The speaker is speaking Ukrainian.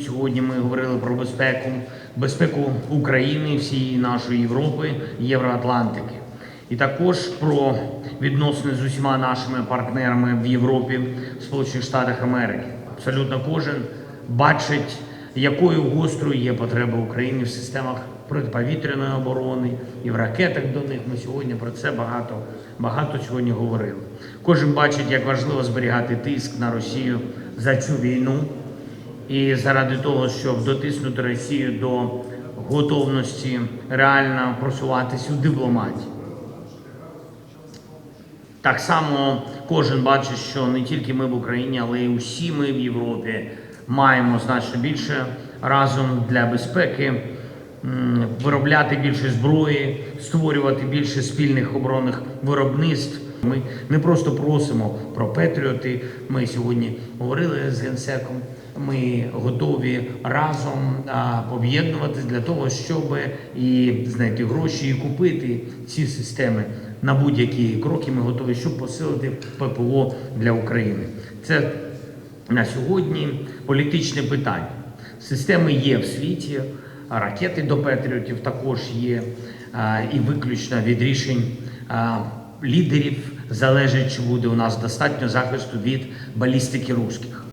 Сьогодні ми говорили про безпеку, безпеку України, всієї нашої Європи, Євроатлантики, і також про відносини з усіма нашими партнерами в Європі, Сполучених Штатах Америки. Абсолютно кожен бачить, якою гострою є потреба України в системах протиповітряної оборони і в ракетах до них. Ми сьогодні про це багато, багато сьогодні говорили. Кожен бачить, як важливо зберігати тиск на Росію за цю війну. І заради того, щоб дотиснути Росію до готовності реально просуватись у дипломатії. Так само кожен бачить, що не тільки ми в Україні, але й усі ми в Європі маємо значно більше разом для безпеки, виробляти більше зброї, створювати більше спільних оборонних виробництв. Ми не просто просимо про Петріоти. Ми сьогодні говорили з генсеком. Ми готові разом а, об'єднуватись для того, щоб і знайти гроші, і купити ці системи на будь-які кроки. Ми готові, щоб посилити ППО для України. Це на сьогодні політичне питання. Системи є в світі, ракети до Петріотів також є, і виключно від рішень лідерів залежить, чи буде у нас достатньо захисту від балістики русських.